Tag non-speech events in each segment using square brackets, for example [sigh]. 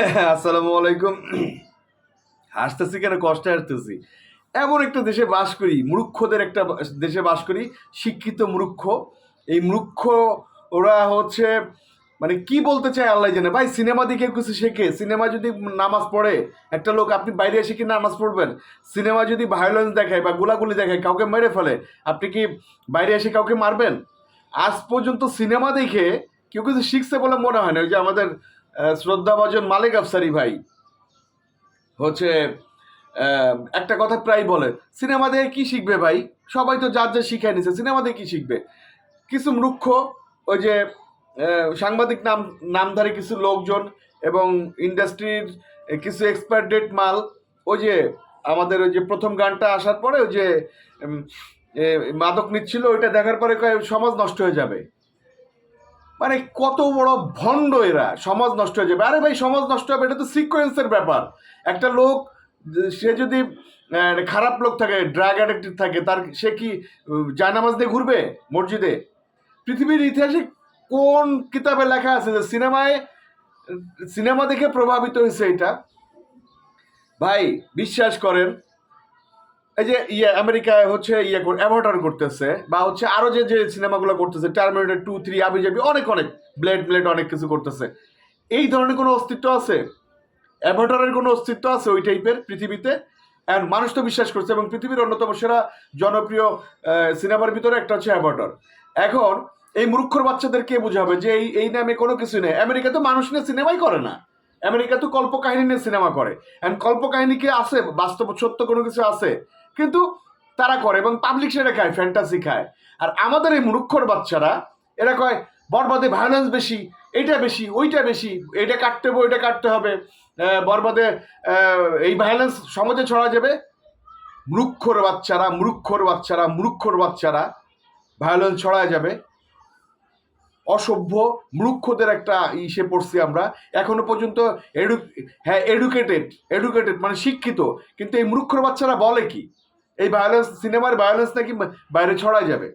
[laughs] আসসালামু আলাইকুম। হাসতেছি কেন? কষ্টে হাসতেছি। এমন একটা দেশে বাস করি, মূর্খদের একটা দেশে বাস করি, শিক্ষিত মূর্খ। এই মূর্খ, ওরা হচ্ছে মানে কি বলতে চায় আল্লাহ জানে। ভাই, সিনেমা দেখে কিছু শেখে। সিনেমা যদি নামাজ পড়ে, একটা লোক, আপনি বাইরে এসে কি নামাজ পড়বেন? সিনেমা যদি ভায়োলেন্স দেখায় বা গোলাগুলি দেখায়, কাউকে মেরে ফেলে, আপনি কি বাইরে এসে কাউকে মারবেন? আজ পর্যন্ত সিনেমা দেখে কেউ কিছু শিখছে বলে মনে হয় না। ওই যে আমাদের শ্রদ্ধাভাজন মালিক আফসারি ভাই। হচ্ছে একটা কথা প্রায় বলে, সিনেমা দেখে কি শিখবে ভাই? সবাই তো যার যা শিখাই নিছে, সিনেমা দেখে কি শিখবে? কিছু মূর্খ, ওই যে সাংবাদিক নাম, নামধারী কিছু লোকজন এবং ইন্ডাস্ট্রির কিছু এক্সপায়ার মাল, ওই যে, আমাদের ওই যে প্রথম গানটা আসার পরে ওই যে মাদক নিচ্ছিল, ওইটা দেখার পরে সমাজ নষ্ট হয়ে যাবে। মানে কত বড় ভণ্ড এরা। সমাজ নষ্ট হয়ে যাবে। আরে ভাই, সমাজ নষ্ট হবে, এটা তো সিকোয়েন্সের ব্যাপার। একটা লোক, সে যদি খারাপ লোক থাকে ড্রাগ অ্যাডিক্টেড থাকে, তার সে কি জায়নামাজ দিয়ে ঘুরবে? মসজিদে? পৃথিবীর ইতিহাসে কোন কিতাবে লেখা আছে যে সিনেমায়, সিনেমা দেখে প্রভাবিত হয়েছে এটা? ভাই, বিশ্বাস করেন এই যে ইয়ে আমেরিকায় হচ্ছে ইয়ে অ্যাভোটার করতেছে, বা হচ্ছে আরও যে যে সিনেমাগুলো করতেছে টার্মিনেটর টু থ্রি আবি জাবি অনেক অনেক ব্লেড ব্লেড অনেক কিছু করতেছে। এই ধরনের কোনো অস্তিত্ব আছে? অ্যাভোটারের কোনো অস্তিত্ব আছে ওই টাইপের পৃথিবীতে? আর মানুষ তো বিশ্বাস করছে, এবং পৃথিবীর অন্যতম সেরা জনপ্রিয় সিনেমার ভিতরে একটা হচ্ছে অ্যাভোটার এখন, এই মূর্খর বাচ্চাদের কে বোঝাবে যে এই এই নামে কোনো কিছু নেই? আমেরিকা তো মানুষ নিয়ে সিনেমাই করে না। আমেরিকা তো কল্পকাহিনী নিয়ে সিনেমা করে। অ্যান্ড কল্পকাহিনী কি আছে? বাস্তব, সত্য কোনো কিছু আছে? কিন্তু তারা করে এবং পাবলিক সেটা খায় ফ্যান্টাসি খায়। আর আমাদের এই মূর্খর বাচ্চারা, এরা কয়, বরবাদে ভায়োলেন্স বেশি, এইটা বেশি, ওইটা বেশি এটা কাটতে হবে, ওইটা কাটতে হবে। বরবাদে এই ভায়োলেন্স সমাজে ছড়া যাবে। মূর্খর বাচ্চারা মূর্খর বাচ্চারা মূর্খর বাচ্চারা ভায়োলেন্স ছড়া যাবে। অসভ্য মূর্খদের একটা ইসে পড়ছি আমরা। এখনও পর্যন্ত এডু হ্যাঁ এডুকেটেড এডুকেটেড মানে শিক্ষিত। কিন্তু এই মূর্খর বাচ্চারা বলে কি? এই ভায়োলেন্স সিনেমার ভায়োলেন্স নাকি বাইরে ছড়ায় যাবে?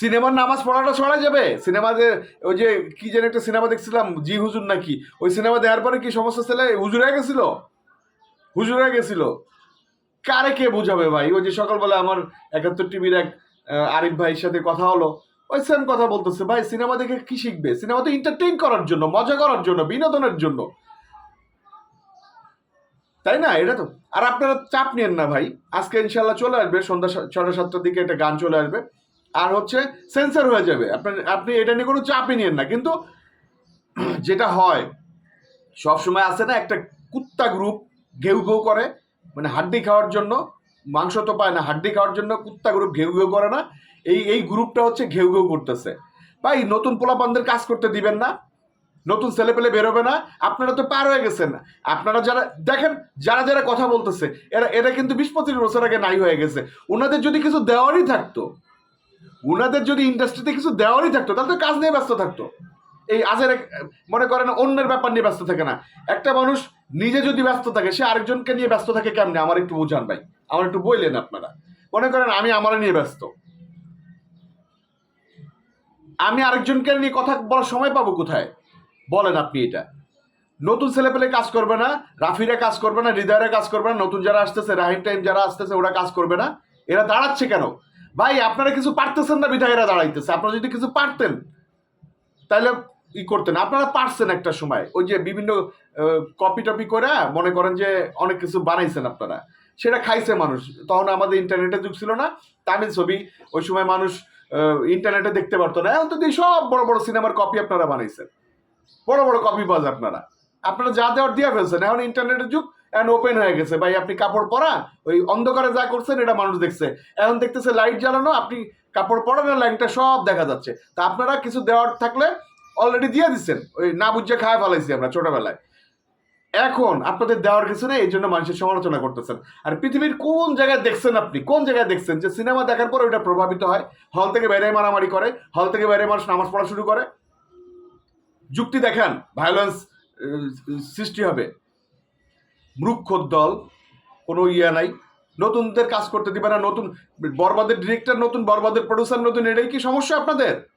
সিনেমার নামাজ পড়াটা ছড়া যাবে? সিনেমাতে ওই যে কি যেন একটা সিনেমা দেখছিলাম, জি হুজুর নাকি? ওই সিনেমা দেওয়ার পরে কি সমস্ত ছেলে হুজুর গেছিল? হুজুর গেছিল? কারে কে বুঝাবে ভাই? ওই যে সকালবেলা আমার একাত্তর টিভির এক আরিফ ভাইয়ের সাথে কথা হলো। ওই সেম কথা বলতেছে। ভাই সিনেমা দেখে কি শিখবে? সিনেমা তো এন্টারটেইন করার জন্য, মজা করার জন্য, বিনোদনের জন্য। তাই না? এটা তো। আর আপনারা চাপ নিয়েন না ভাই। আজকে ইনশাল্লাহ চলে আসবে, সন্ধ্যা ছটা সাতটার দিকে একটা গান চলে আসবে। আর হচ্ছে সেন্সার হয়ে যাবে। আপনার, আপনি এটা নিয়ে কোনো চাপই নিয়েন না। কিন্তু [clears throat] যেটা হয়, সবসময় আছে না, একটা কুত্তা গ্রুপ ঘেউ ঘেউ করে। মানে হাড্ডি খাওয়ার জন্য, মাংস তো পায় না, হাড্ডি খাওয়ার জন্য কুত্তা গ্রুপ ঘেউ ঘেউ করে না। এই এই গ্রুপটা হচ্ছে ঘেউ ঘেউ করতেছে। ভাই, নতুন পোলাপানদের কাজ করতে দিবেন না। নতুন ছেলে পেলে বেরোবে না, আপনারা তো পার হয়ে গেছেন। আপনারা যারা, দেখেন, যারা যারা কথা বলতেছে, এরা এরা কিন্তু বিশ পঁচিশ বছর আগে নাই হয়ে গেছে। ওনাদের যদি কিছু দেওয়ারই থাকতো ওনাদের যদি ইন্ডাস্ট্রিতে কিছু দেওয়ারই থাকতো, তাহলে তো কাজ নিয়ে ব্যস্ত থাকতো। এই আজের মনে করেন, অন্যের ব্যাপার নিয়ে ব্যস্ত থাকে না। একটা মানুষ নিজে যদি ব্যস্ত থাকে, সে আরেকজনকে নিয়ে ব্যস্ত থাকে কেমনে? আমার একটু বোঝান ভাই, আমার একটু বললেন আপনারা। মনে করেন, আমি আমার নিয়ে ব্যস্ত। আমি আরেকজনকে নিয়ে কথা বলার সময় পাবো কোথায়? বলেন আপনি এটা। নতুন ছেলে পেলে কাজ করবে না, রাফিরা কাজ করবে না, হৃদয়রা কাজ করবে না, নতুন যারা আসতেছে, রাহিম টাইম যারা আসতেছে, ওরা কাজ করবে না। এরা দাঁড়াচ্ছে কেন? ভাই, আপনারা কিছু পারতেছেন না বিধায় এরা দাঁড়াইতেছে। আপনারা যদি কিছু পারতেন তাহলে ই করতেন। আপনারা পারছেন একটা সময়। ওই যে বিভিন্ন কপি টপি করে মনে করেন যে অনেক কিছু বানাইছেন আপনারা। সেটা খাইছে মানুষ। তখন আমাদের ইন্টারনেটের যুগ ছিল না। তামিল ছবি, ওই সময় মানুষ ইন্টারনেটে দেখতে পারতো না। এখন তো সব বড় বড় সিনেমার কপি আপনারা বানাইছেন। বড় বড় কপি বাজ আপনারা। আপনারা যা দেওয়ার দিয়ে ফেলছেন। এখন ইন্টারনেটের যুগ, এখন ওপেন হয়ে গেছে। ভাই, আপনি কাপড় পরা, ওই অন্ধকারে যা করছেন, এটা মানুষ দেখছে। এখন দেখতেছে লাইট জ্বালানো, আপনি কাপড় পরান আর লাইনটা সব দেখা যাচ্ছে। তা আপনারা কিছু দেওয়ার থাকলে অলরেডি দিয়ে দিচ্ছেন। ওই না বুঝে খায় ফেলাইছি আমরা ছোটবেলায়। এখন আপনাদের দেওয়ার কিছু নেই, এই জন্য মানুষের সমালোচনা করতেছেন। আর পৃথিবীর কোন জায়গায় দেখছেন আপনি? কোন জায়গায় দেখছেন? যে সিনেমা দেখার পর ওইটা প্রভাবিত হয়। হল থেকে বাইরে মারামারি করে হল থেকে বাইরে মানুষ নামাজ পড়া শুরু করে। যুক্তি দেখান ভায়োলেন্স সৃষ্টি হবে। মূর্খর দল, কোনো ইয়া নাই। নতুনদের কাজ করতে দিবে না, নতুন বরবাদের ডিরেক্টর নতুন বরবাদের প্রডিউসার নতুন এটাই কি সমস্যা আপনাদের?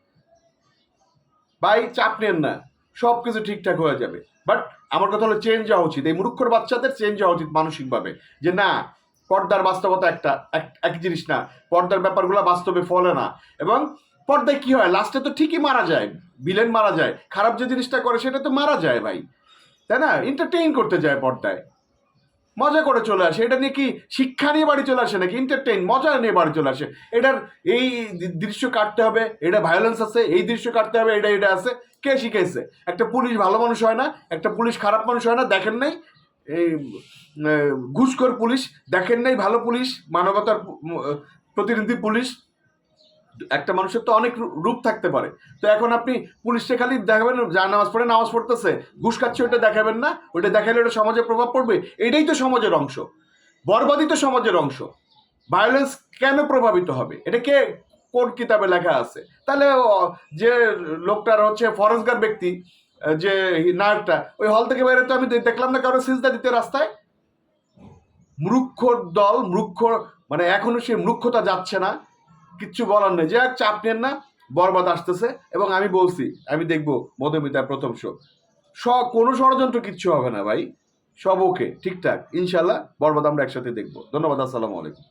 ভাই, চাপ নেন না সব কিছু ঠিকঠাক হয়ে যাবে। বাট আমার কথা হলো চেঞ্জ হওয়া উচিত। এই মূর্খর বাচ্চাদের চেঞ্জ হওয়া উচিত মানসিকভাবে। যে না, পর্দার বাস্তবতা একটা, এক- এক জিনিস না, পর্দার ব্যাপারগুলো বাস্তবে ফলে না। এবং পর্দায় কি হয়? লাস্টে তো ঠিকই মারা যায় বিলেন মারা যায়, খারাপ যে জিনিসটা করে সেটা তো মারা যায় ভাই, তাই না? এন্টারটেইন করতে যায় পর্দায়। মজা করে চলে আসে, এটা নিয়ে কি শিক্ষা নিয়ে বাড়ি চলে আসে নাকি এন্টারটেইন মজা নিয়ে বাড়ি চলে আসে? এটার এই দৃশ্য কাটতে হবে, এটা ভায়োলেন্স আছে, এই দৃশ্য কাটতে হবে, এটা এটা আছে, কে শিখেছে একটা পুলিশ ভালো মানুষ হয় না, একটা পুলিশ খারাপ মানুষ হয় না, দেখেন নাই? এই ঘুষখোর পুলিশ, দেখেন নাই ভালো পুলিশ, মানবতার প্রতিনিধি পুলিশ একটা মানুষের তো অনেক রূপ থাকতে পারে। তো এখন আপনি পুলিশকে খালি দেখাবেন, যা নামাজ পড়ে নামাজ পড়তেছে, ঘুষ খাচ্ছে ওটা দেখাবেন না ওটা দেখালে ওটা সমাজে প্রভাব পড়বে, এটাই তো সমাজের অংশ। বরবাদই তো সমাজের অংশ। ভায়োলেন্স কেন প্রভাবিত হবে? এটা কে, কোন কিতাবে লেখা আছে? তাহলে যে লোকটার হচ্ছে ফরেস্টগার ব্যক্তি, যে নায়কটা, ওই হল থেকে বাইরে তো আমি দেখলাম না কারও সিজদা দিতে রাস্তায়? মূর্খ দল, মূর্খ মানে এখনও সেই মূর্খতা যাচ্ছে না। কিচ্ছু বলার নেই। যে চাপ নেন না, বরবাদ আসতেছে এবং আমি বলছি, আমি দেখব মধুমিতার প্রথম শো স, কোনো ষড়যন্ত্র কিচ্ছু হবে না ভাই। সব ওকে ঠিকঠাক। ইনশাল্লাহ বরবাদ আমরা একসাথে দেখব। ধন্যবাদ, আসসালামু আলাইকুম।